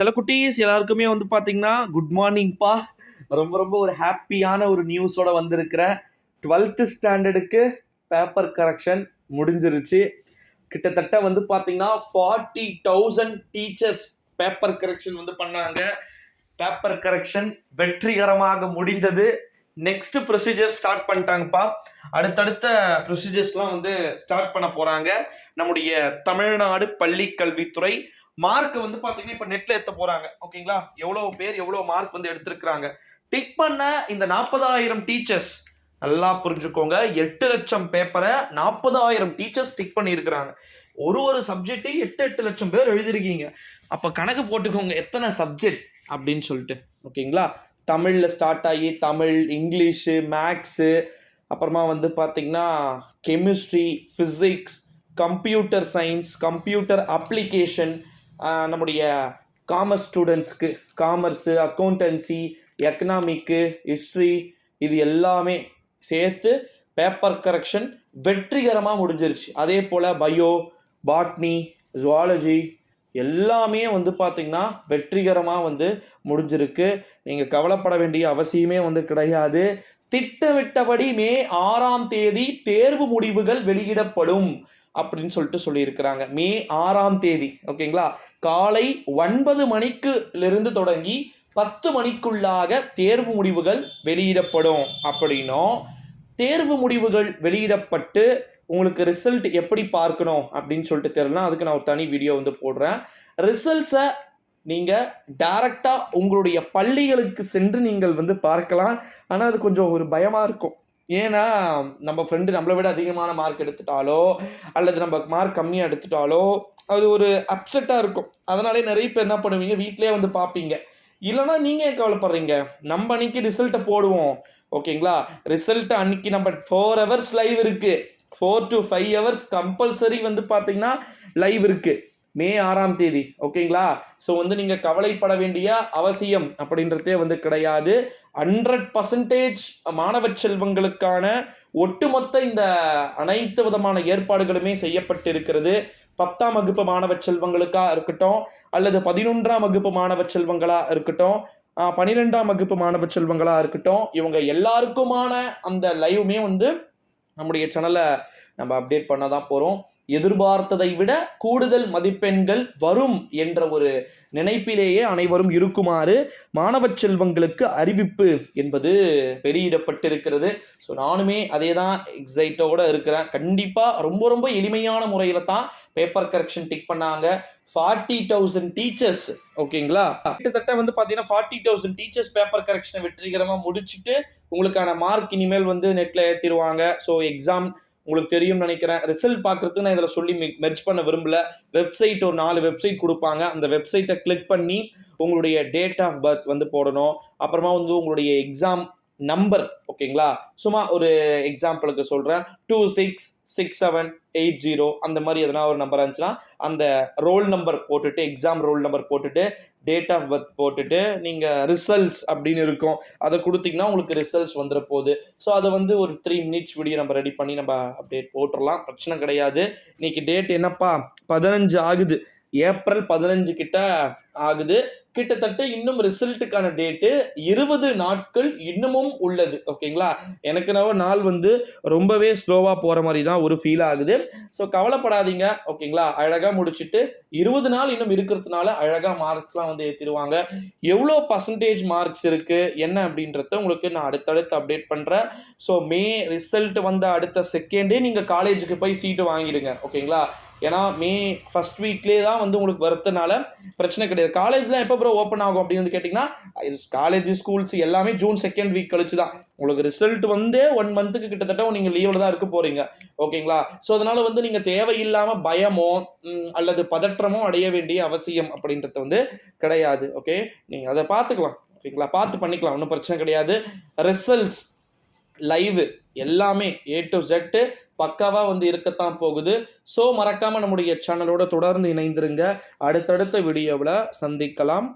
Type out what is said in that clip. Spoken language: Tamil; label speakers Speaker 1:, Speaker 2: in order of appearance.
Speaker 1: சில குட்டீஸ் எல்லாருக்குமே வந்து பார்த்தீங்கன்னா குட் மார்னிங்ப்பா ரொம்ப ரொம்ப ஒரு ஹாப்பியான ஒரு நியூஸோட வந்திருக்கிறேன் டுவெல்த்து ஸ்டாண்டர்டுக்கு பேப்பர் கரெக்ஷன் முடிஞ்சிருச்சு. கிட்டத்தட்ட வந்து பார்த்தீங்கன்னா forty thousand teachers paper correction வந்து பண்ணாங்க. பேப்பர் கரெக்ஷன் வெற்றிகரமாக முடிந்தது. நெக்ஸ்ட் ப்ரொசீஜர் ஸ்டார்ட் பண்ணிட்டாங்கப்பா. அடுத்தடுத்த ப்ரொசீஜர்ஸ்லாம் வந்து ஸ்டார்ட் பண்ண போகிறாங்க நம்முடைய தமிழ்நாடு பள்ளி கல்வித்துறை மார்க் வந்து பாத்தீங்கன்னா இப்ப நெட்ல ஏத்த போறாங்க. ஓகேங்களா எவ்வளவு பேர் எவ்வளவு மார்க் வந்து எடுத்திருக்கிறாங்க. டிக் பண்ண இந்த நாற்பதாயிரம் டீச்சர்ஸ் நல்லா புரிஞ்சுக்கோங்க. எட்டு லட்சம் பேப்பரை நாற்பதாயிரம் டீச்சர்ஸ் டிக் பண்ணியிருக்கிறாங்க. ஒரு ஒரு சப்ஜெக்டையும் எட்டு எட்டு லட்சம் பேர் எழுதிருக்கீங்க அப்போ கணக்கு போட்டுக்கோங்க. எத்தனை சப்ஜெக்ட் அப்படின்னு சொல்லிட்டு. ஓகேங்களா தமிழில் ஸ்டார்ட் ஆகி தமிழ் இங்கிலீஷு மேக்ஸு அப்புறமா வந்து பார்த்தீங்கன்னா chemistry physics computer science computer application நம்முடைய காமர்ஸ் ஸ்டூடெண்ட்ஸ்க்கு காமர்ஸு அக்கௌண்டன்சி எக்கனாமிக்கு ஹிஸ்ட்ரி இது எல்லாமே சேர்த்து பேப்பர் கரெக்ஷன் வெற்றிகரமாக முடிஞ்சிருச்சு. அதே போல் பயோ பாட்னி ஜுவாலஜி எல்லாமே வந்து பார்த்திங்கன்னா வெற்றிகரமாக வந்து முடிஞ்சிருக்கு. நீங்கள் கவலைப்பட வேண்டிய அவசியமே வந்து கிடையாது. திட்டமிட்டபடி மே ஆறாம் தேதி தேர்வு முடிவுகள் வெளியிடப்படும். அப்படின்னு சொல்லிட்டு சொல்லியிருக்கிறாங்க. மே ஆறாம் தேதி ஓகேங்களா? காலை ஒன்பது மணிக்குலேருந்து தொடங்கி பத்து மணிக்குள்ளாக தேர்வு முடிவுகள் வெளியிடப்படும். அப்படின்னும் தேர்வு முடிவுகள் வெளியிடப்பட்டு உங்களுக்கு ரிசல்ட் எப்படி பார்க்கணும் அப்படின்னு சொல்லிட்டு தெரியலாம் அதுக்கு நான் ஒரு தனி வீடியோ வந்து போடுறேன். ரிசல்ட்ஸை நீங்கள் டைரக்டாக உங்களுடைய பள்ளிகளுக்கு சென்று நீங்கள் வந்து பார்க்கலாம். ஆனால் அது கொஞ்சம் ஒரு பயமாக இருக்கும். ஏன்னா நம்ம ஃப்ரெண்டு நம்மளை விட அதிகமான மார்க் எடுத்துட்டாலோ அல்லது நம்ம மார்க் கம்மியாக எடுத்துட்டாலோ அது ஒரு அப்செட்டாக இருக்கும். அதனாலே நிறைய பேர் என்ன பண்ணுவீங்க? வீட்டிலே வந்து பார்ப்பீங்க. இல்லைன்னா நீங்கள் ஏன் கவலைப்படுறீங்க? நம்ம அன்னைக்கு ரிசல்ட்டை போடுவோம். ஓகேங்களா ரிசல்ட் அன்னைக்கு நம்ம ஃபோர் ஹவர்ஸ் லைவ் இருக்குது four to five hours compulsory வந்து பார்த்தீங்கன்னா லைவ் இருக்குது மே ஆறாம் தேதி ஓகேங்களா? ஸோ வந்து நீங்கள் கவலைப்பட வேண்டிய அவசியம் அப்படின்றதே வந்து கிடையாது. ஹண்ட்ரட் பர்சன்டேஜ் மாணவ செல்வங்களுக்கான ஒட்டுமொத்த இந்த அனைத்து விதமான ஏற்பாடுகளுமே செய்யப்பட்டிருக்கிறது. பத்தாம் வகுப்பு மாணவ செல்வங்களுக்காக இருக்கட்டும் அல்லது பதினொன்றாம் வகுப்பு மாணவ செல்வங்களாக இருக்கட்டும் பன்னிரெண்டாம் வகுப்பு மாணவ செல்வங்களாக இருக்கட்டும் இவங்க எல்லாருக்குமான அந்த லைவுமே வந்து நம்முடைய சேனலை நம்ம அப்டேட் பண்ண தான் போகிறோம் எதிர்பார்த்ததை விட கூடுதல் மதிப்பெண்கள் வரும் என்ற ஒரு நினைப்பிலேயே அனைவரும் இருக்குமாறு மாணவ செல்வங்களுக்கு அறிவிப்பு என்பது வெளியிடப்பட்டிருக்கிறது. ஸோ நானுமே அதே தான் எக்ஸைட்டோட இருக்கிறேன். கண்டிப்பாக ரொம்ப ரொம்ப எளிமையான முறையில் தான் பேப்பர் கரெக்ஷன் டிக் பண்ணாங்க. ஃபார்ட்டி தௌசண்ட் டீச்சர்ஸ் ஓகேங்களா கிட்டத்தட்ட வந்து பார்த்தீங்கன்னா ஃபார்ட்டி தௌசண்ட் டீச்சர்ஸ் பேப்பர் கரெக்ஷனை வெற்றிகரமாக முடிச்சுட்டு உங்களுக்கான மார்க் இனிமேல் வந்து நெட்டில் ஏற்றிடுவாங்க ஸோ எக்ஸாம் உங்களுக்கு தெரியும்னு நினைக்கிறேன். ரிசல்ட் பார்க்குறதுக்கு நான் இதில் சொல்லி மெர்ஜ் பண்ண விரும்பல. வெப்சைட் ஒரு நாலு வெப்சைட் கொடுப்பாங்க. அந்த வெப்சைட்டை கிளிக் பண்ணி உங்களுடைய டேட் ஆஃப் பர்த் வந்து போடணும். அப்புறமா வந்து உங்களுடைய எக்ஸாம் நம்பர் ஓகேங்களா? சும்மா ஒரு எக்ஸாம்பிளுக்கு சொல்கிறேன் two six six seven eight zero அந்த மாதிரி எதனா ஒரு நம்பர் இருந்துச்சுன்னா அந்த ரோல் நம்பர் போட்டுட்டு எக்ஸாம் ரோல் நம்பர் போட்டுட்டு டேட் ஆஃப் பர்த் போட்டுட்டு நீங்கள் ரிசல்ட்ஸ் அப்படின்னு இருக்கும். அதை கொடுத்தீங்கன்னா உங்களுக்கு ரிசல்ட்ஸ் வந்துட போகுது. ஸோ அதை வந்து ஒரு த்ரீ மினிட்ஸ் வீடியோ நம்ம ரெடி பண்ணி நம்ம அப்டேட் போட்டுடலாம் பிரச்சனை கிடையாது. இன்னைக்கு டேட் என்னப்பா? பதினஞ்சு ஆகுது. ஏப்ரல் பதினஞ்சு கிட்ட ஆகுது. கிட்டத்தட்ட இன்னும் ரிசல்ட்டுக்கான டேட்டு இருபது நாட்கள் இன்னமும் உள்ளது. ஓகேங்களா? எனக்கு நம்ம நாள் வந்து ரொம்பவே ஸ்லோவாக போகிற மாதிரி தான் ஒரு ஃபீல் ஆகுது. ஸோ கவலைப்படாதீங்க. ஓகேங்களா? அழகாக முடிச்சுட்டு இருபது நாள் இன்னும் இருக்கிறதுனால அழகாக மார்க்ஸ்லாம் வந்து ஏற்றிடுவாங்க எவ்வளோ பர்சன்டேஜ் மார்க்ஸ் இருக்குது என்ன அப்படின்றத உங்களுக்கு நான் அடுத்தடுத்து அப்டேட் பண்ணுறேன் ஸோ மே ரிசல்ட் வந்த அடுத்த செகண்டே நீங்கள் காலேஜுக்கு போய் சீட்டு வாங்கிடுங்க. ஓகேங்களா? ஏன்னா மே ஃபர்ஸ்ட் வீக்லேயே தான் வந்து உங்களுக்கு வரதுனால பிரச்சனை கிடையாது. காலேஜ்லாம் எப்போ ப்ரோ ஓப்பன் ஆகும் அப்படின்னு வந்து கேட்டிங்கன்னா காலேஜ் ஸ்கூல்ஸ் எல்லாமே ஜூன் செகண்ட் வீக் கழிச்சு தான். உங்களுக்கு ரிசல்ட் வந்து ஒன் மந்த்துக்கு கிட்டத்தட்ட நீங்கள் லீவில் தான் இருக்க போகிறீங்க ஓகேங்களா ஸோ அதனால் வந்து நீங்கள் தேவையில்லாமல் பயமோ அல்லது பதற்றமோ அடைய வேண்டிய அவசியம் அப்படின்றது வந்து கிடையாது. ஓகே நீங்கள் அதை பார்த்துக்கலாம். ஓகேங்களா பார்த்து பண்ணிக்கலாம். ஒன்றும் பிரச்சனை கிடையாது. ரிசல்ட்ஸ் லைவு எல்லாமே ஏ டு ஜெட்டு பக்காவாக வந்து இருக்கத்தான் போகுது. ஸோ மறக்காமல் நம்முடைய சேனலோட தொடர்ந்து இணைந்திருங்க. அடுத்தடுத்த வீடியோவில் சந்திக்கலாம்.